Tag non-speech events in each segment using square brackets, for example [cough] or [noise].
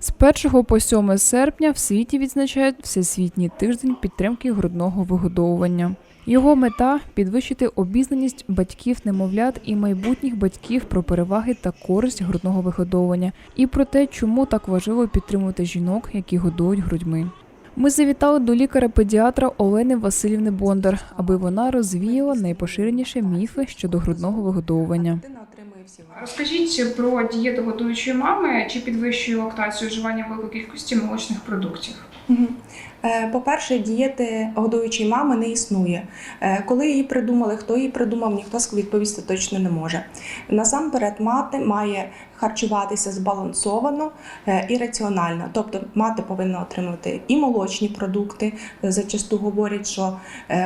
З 1 по 7 серпня в світі відзначають Всесвітній тиждень підтримки грудного вигодовування. Його мета підвищити обізнаність батьків немовлят і майбутніх батьків про переваги та користь грудного вигодовування і про те, чому так важливо підтримувати жінок, які годують грудьми. Ми завітали до лікаря-педіатра Олени Васильівни Бондар, аби вона розвіяла найпоширеніші міфи щодо грудного вигодовування. Дитина отримує всі вади. Розкажіть про дієту готуючої мами, чи підвищує лактацію вживання великої кількості молочних продуктів? Е, По-перше, дієти годуючої мами не існує. Е, Коли її придумали, хто її придумав, ніхто відповісти точно не може. Насамперед, мати має харчуватися збалансовано е, і раціонально. Тобто мати повинна отримувати і молочні продукти. Зачасту говорять, що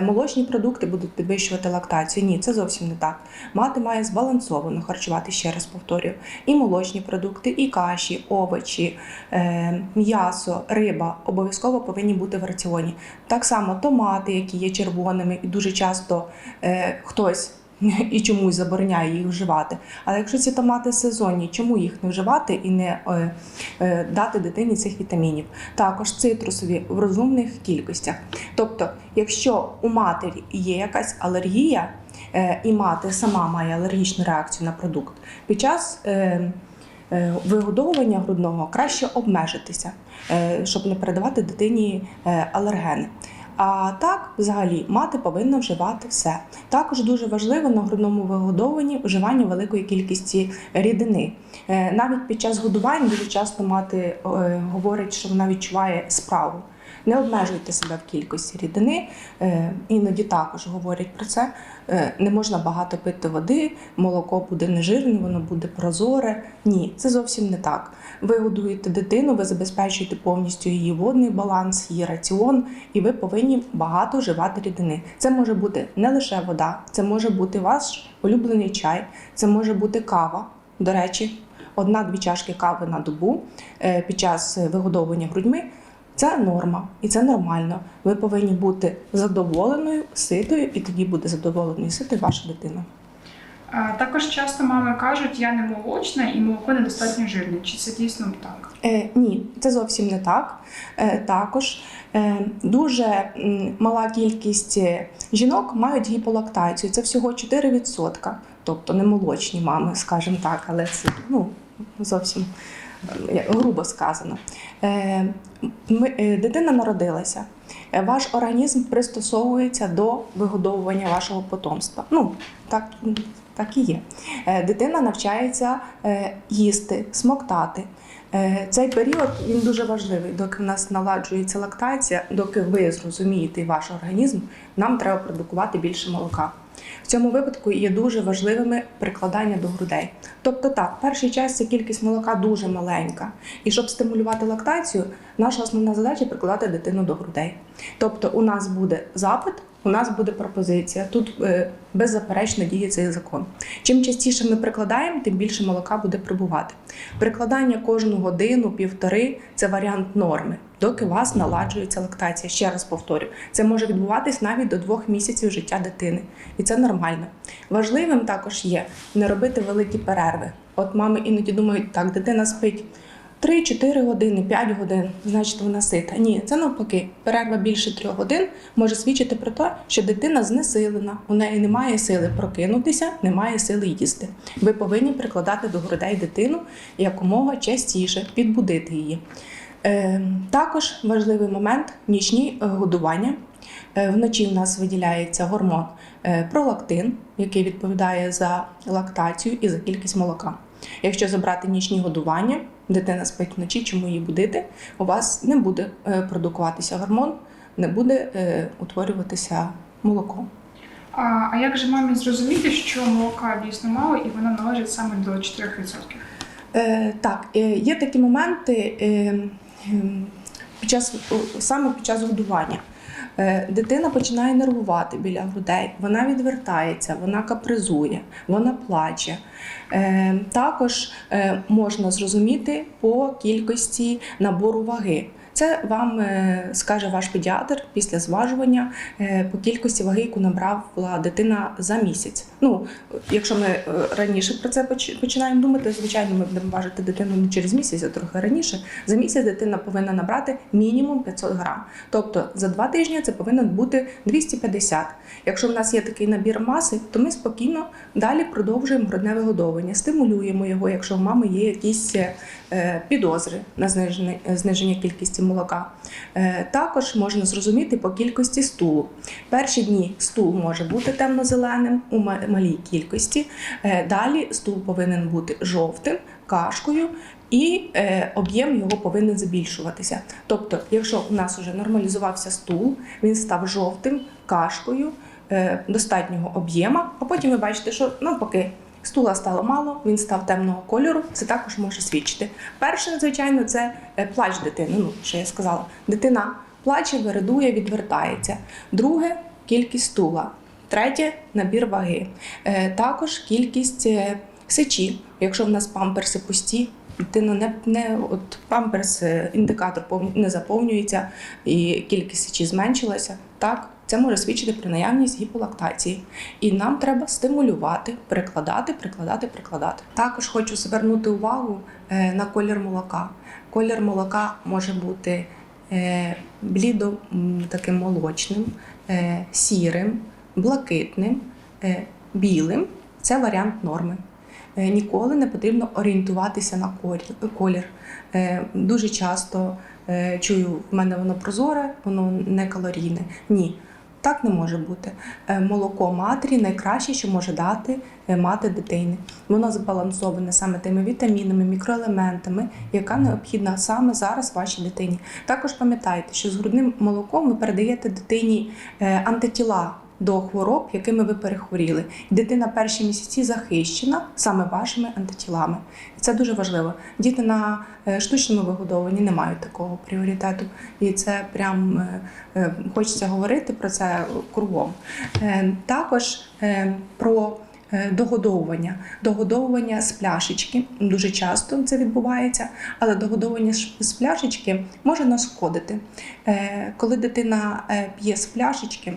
молочні продукти будуть підвищувати лактацію. Ні, це зовсім не так. Мати має збалансовано харчувати, ще раз повторюю, і молочні продукти, і каші, овочі, м'ясо, риба обов'язково повинні бути в раціоні. Так само томати, які є червоними, і дуже часто е, хтось. [laughs] І чомусь забороняє їх вживати. Але якщо ці томати сезонні, чому їх не вживати і не е, е, дати дитині цих вітамінів? Також цитрусові в розумних кількостях. Тобто, якщо у матері є якась алергія, е, і мати сама має алергічну реакцію на продукт, під час е, вигодовування грудного краще обмежитися, е, щоб не передавати дитині е, алергени. А так, взагалі, мати повинна вживати все. Також дуже важливо на грудному вигодовуванні вживання великої кількості рідини. Е, Навіть під час годувань дуже часто мати е, говорить, що вона відчуває справу. Не обмежуйте себе в кількості рідини. Е, Іноді також говорять про це. Е, Не можна багато пити води, молоко буде нежирне, воно буде прозоре. Ні, це зовсім не так. Ви годуєте дитину, ви забезпечуєте повністю її водний баланс, її раціон, і ви повинні багато вживати рідини. Це може бути не лише вода, це може бути ваш улюблений чай, це може бути кава. До речі, одна-дві чашки кави на добу е, під час вигодовування грудьми. Це норма і це нормально. Ви повинні бути задоволеною, ситою, і тоді буде задоволеною і ситою ваша дитина. А, Також часто мами кажуть, я не молочна і молоко недостатньо жирне. Чи це дійсно так? Е, ні, це зовсім не так. Е, також е, дуже мала кількість е, жінок мають гіполактацію. Це всього 4%. Тобто не молочні мами, скажімо так, але це ну, зовсім грубо сказано. Е, е, дитина народилася. Е, Ваш організм пристосовується до вигодовування вашого потомства. Ну, так, так і є. Е, Дитина навчається е, їсти, смоктати. Е, Цей період він дуже важливий, доки в нас наладжується лактація, доки ви зрозумієте ваш організм, нам треба продукувати більше молока. В цьому випадку є дуже важливими прикладання до грудей. Тобто, так, перший час ця кількість молока дуже маленька. І щоб стимулювати лактацію, наша основна задача прикладати дитину до грудей. Тобто, у нас буде запит, у нас буде пропозиція. Тут е, беззаперечно діє цей закон. Чим частіше ми прикладаємо, тим більше молока буде прибувати. Прикладання кожну годину, півтори це варіант норми, доки у вас наладжується лактація. Ще раз повторю, це може відбуватись навіть до двох місяців життя дитини, і це нормально. Важливим також є не робити великі перерви. От мами іноді думають, так, дитина спить. 3-4 години, 5 годин, значить вона сита. Ні, це навпаки. Перерва більше 3 годин може свідчити про те, що дитина знесилена, у неї немає сили прокинутися, немає сили їсти. Ви повинні прикладати до грудей дитину якомога частіше, підбудити її. Е, також важливий момент нічні е, годування. Е, Вночі в нас виділяється гормон е, пролактин, який відповідає за лактацію і за кількість молока. Якщо забрати нічні годування, дитина спить вночі, чому її будити, у вас не буде продукуватися гормон, не буде утворюватися молоко. А, а як же мамі зрозуміти, що молока дійсно мало і воно належить саме до 4%? Е, так, є такі моменти ем, під час, саме під час годування. Е, Дитина починає нервувати біля грудей, вона відвертається, вона капризує, вона плаче. Е, Також е, можна зрозуміти по кількості набору ваги. Це вам е, скаже ваш педіатр після зважування е, по кількості ваги, яку набрала дитина за місяць. Ну, якщо ми е, раніше про це починаємо думати, звичайно, ми будемо важити дитину не через місяць, а трохи раніше. За місяць дитина повинна набрати мінімум 500 грам. Тобто за два тижні це повинно бути 250. Якщо в нас є такий набір маси, то ми спокійно далі продовжуємо грудне вигодовування, стимулюємо його, якщо в мами є якісь підозри на зниження, зниження кількості молока. Е, Також можна зрозуміти по кількості стулу. Перші дні стул може бути темно-зеленим у малій кількості. Е, Далі стул повинен бути жовтим, кашкою. І е, об'єм його повинен збільшуватися. Тобто, якщо у нас вже нормалізувався стул, він став жовтим, кашкою е, достатнього об'єма, а потім ви бачите, що навпаки. Стула стало мало, він став темного кольору. Це також може свідчити. Перше, звичайно, це е, плач дитини. Ну, що я сказала, дитина плаче, вирадує, відвертається. Друге кількість стула. Третє набір ваги. Е, також кількість е, сечі. Якщо в нас памперси пусті, дитина не, не от памперс, індикатор не заповнюється і кількість сечі зменшилася. Так, це може свідчити про наявність гіполактації. І нам треба стимулювати, прикладати, прикладати, прикладати. Також хочу звернути увагу е, на колір молока. Колір молока може бути е, блідо таким молочним, е, сірим, блакитним, білим. Це варіант норми. Ніколи не потрібно орієнтуватися на колір- Дуже часто чую, в мене воно прозоре, воно не калорійне. Ні, так не може бути. Е, Молоко матері найкраще, що може дати е, мати дитини. Воно збалансоване саме тими вітамінами, мікроелементами, яка необхідна саме зараз вашій дитині. Також пам'ятайте, що з грудним молоком ви передаєте дитині е, антитіла до хвороб, якими ви перехворіли. Дитина перші місяці захищена саме вашими антитілами. І це дуже важливо. Діти на е, штучному вигодовуванні не мають такого пріоритету. І це прям е, е, хочеться говорити про це кругом. Також про догодовування. Догодовування з пляшечки дуже часто це відбувається, але догодовування з- пляшечки може нашкодити. Коли дитина п'є з пляшечки,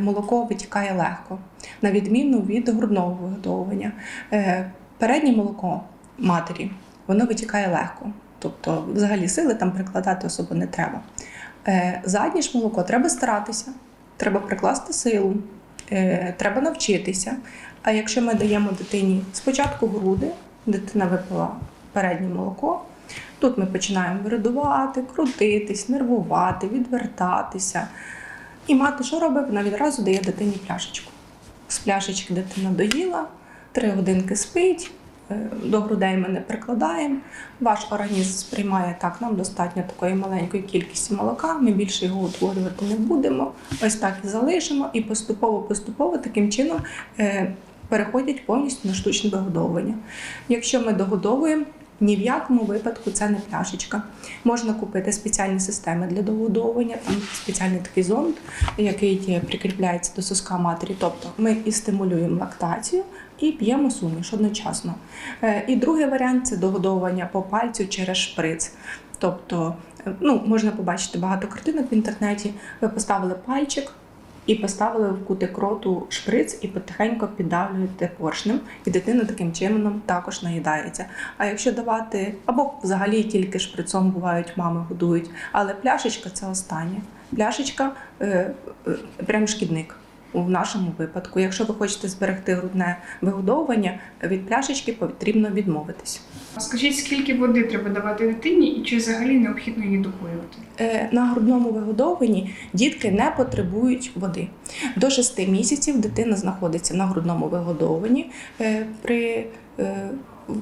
молоко витікає легко, на відміну від грудного вигодовування. Е, Переднє молоко матері воно витікає легко, тобто взагалі сили там прикладати особо не треба. Е, Заднє ж молоко треба старатися, треба прикласти силу, е, треба навчитися. А якщо ми даємо дитині спочатку груди, дитина випила переднє молоко, тут ми починаємо вирадувати, крутитись, нервувати, відвертатися. І мати що робить? Вона відразу дає дитині пляшечку. З пляшечки дитина доїла, три годинки спить, е, до грудей ми не прикладаємо. Ваш організм сприймає так, нам достатньо такої маленької кількості молока, ми більше його утворювати не будемо. Ось так і залишимо, і поступово-поступово таким чином е, переходять повністю на штучне вигодовування. Якщо ми догодовуємо, ні в якому випадку це не пляшечка. Можна купити спеціальні системи для догодовування, там спеціальний такий зонд, який прикріпляється до соска матері. Тобто ми і стимулюємо лактацію, і п'ємо суміш одночасно. Е, І другий варіант це догодовування по пальцю через шприц. Тобто, е, ну, можна побачити багато картинок в інтернеті. Ви поставили пальчик і поставили в кутик роту шприц і потихеньку піддавлюєте поршнем, і дитина таким чином також наїдається. А якщо давати, або взагалі тільки шприцом бувають, мами годують, але пляшечка це останнє. Пляшечка е, е, прям шкідник. У нашому випадку, якщо ви хочете зберегти грудне вигодовування, від пляшечки потрібно відмовитись. Скажіть, скільки води треба давати дитині і чи взагалі необхідно її допоювати? Е, На грудному вигодовуванні дітки не потребують води. До 6 місяців дитина знаходиться на грудному вигодовуванні е, при е,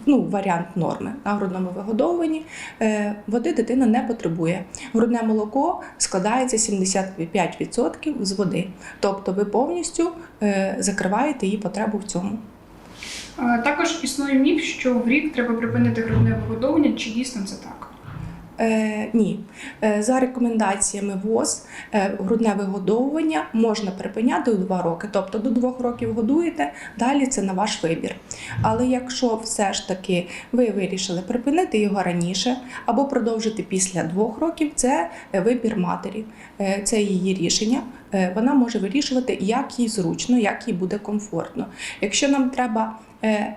ну, варіант норми на грудному вигодовуванні е, води дитина не потребує. Грудне молоко складається 75% з води, тобто ви повністю е, закриваєте її потребу в цьому. Також існує міф, що в рік треба припинити грудне вигодовування, чи дійсно це так? Е, ні, Е, за рекомендаціями ВОЗ е, грудне вигодовування можна припиняти у 2 роки. Тобто до 2 років годуєте, далі це на ваш вибір. Але якщо все ж таки ви вирішили припинити його раніше або продовжити після 2 років, це е, вибір матері, Е, це її рішення. Е, Вона може вирішувати, як їй зручно, як їй буде комфортно. Якщо нам треба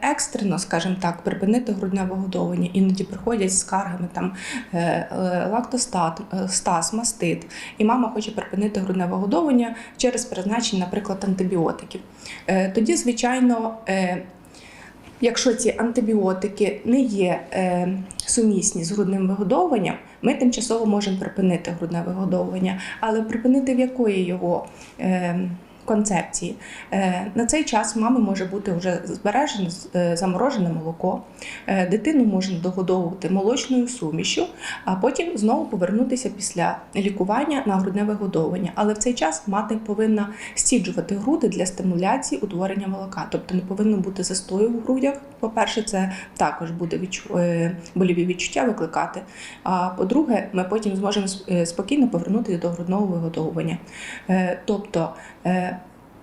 екстрено, скажімо так, припинити грудне вигодовування, іноді приходять з скаргами там е, е, лактостат, е, стаз, мастит, і мама хоче припинити грудне вигодовування через призначення, наприклад, антибіотиків. Е, Тоді, звичайно, е, якщо ці антибіотики не є е, сумісні з грудним вигодовуванням, ми тимчасово можемо припинити грудне вигодовування, але припинити в якої його е, концепції. Е, на цей час в мами може бути вже збережене е, заморожене молоко, е, дитину можна догодовувати молочною сумішю, а потім знову повернутися після лікування на грудне вигодовування. Але в цей час мати повинна стіджувати груди для стимуляції утворення молока, тобто не повинно бути застою в грудях. По-перше, це також буде відчу... боліві відчуття викликати. А по-друге, ми потім зможемо спокійно повернутися до грудного вигодовування. Тобто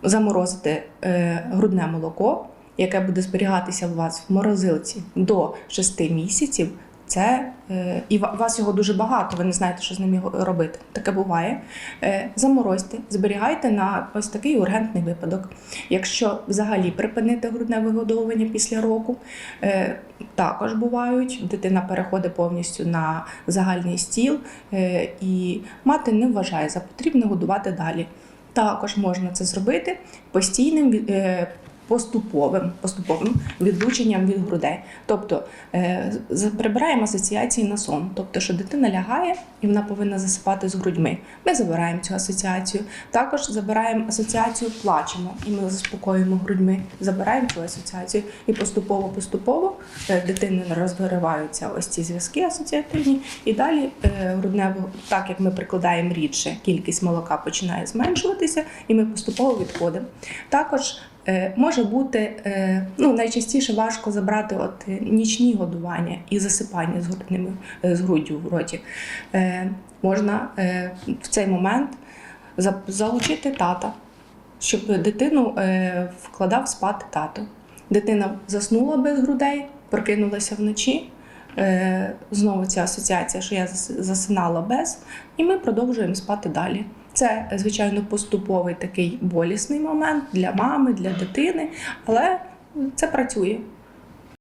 заморозити е, грудне молоко, яке буде зберігатися у вас в морозилці до 6 місяців. Це е, і ва- вас його дуже багато, ви не знаєте, що з ним робити. Таке буває. Е, заморозьте, зберігайте на ось такий ургентний випадок. Якщо взагалі припинити грудне вигодовування після року, також бувають. Дитина переходить повністю на загальний стіл, і мати не вважає за потрібне годувати далі. Також можна це зробити постійним е, поступовим, поступовим відлученням від грудей. Тобто е, прибираємо асоціації на сон, тобто, що дитина лягає і вона повинна засипати з грудьми. Ми забираємо цю асоціацію. Також забираємо асоціацію плачемо, і ми заспокоюємо грудьми. Забираємо цю асоціацію і поступово-поступово е, дитини розвириваються ось ці зв'язки асоціативні, і далі е, грудне так як ми прикладаємо рідше, кількість молока починає зменшуватися, і ми поступово відходимо. Також може бути е, ну найчастіше важко забрати от е, нічні годування і засипання з грудними е, з груддю в роті. Е, Можна е, в цей момент залучити тата, щоб дитину е, вкладав спати тато. Дитина заснула без грудей, прокинулася вночі. Е, Знову ця асоціація, що я засинала без, і ми продовжуємо спати далі. Це, звичайно, поступовий такий болісний момент для мами, для дитини, але це працює.